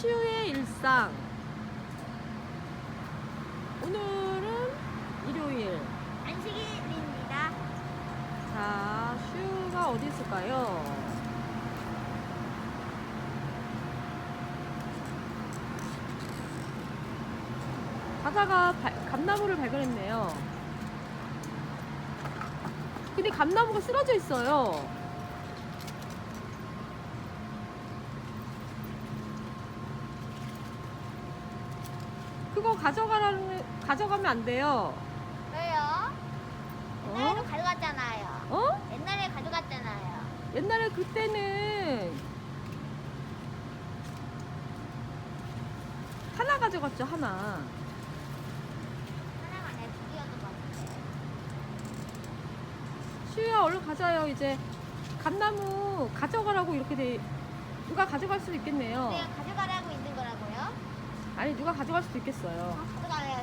슈의 일상. 오늘은 일요일. 안식일입니다. 자, 슈가 어디 있을까요? 가다가 발- 감나무를 발견했네요. 근데 감나무가 쓰러져 있어요. 그거 가져가라는 가져가면 안 돼요. 왜요? 어? 옛날에도 가져갔잖아요. 어? 옛날에 가져갔잖아요. 옛날에 그때는 하나 가져갔죠 하나 하나가 내 두개였던 것 같은데. 슈야 얼른 가자요 이제 감나무 가져가라고 이렇게 돼 누가 가져갈 수도 있겠네요 그냥 가져가라고 있는 거라고요? 아니 누가 가져갈 수도 있겠어요 아, 가져가래요?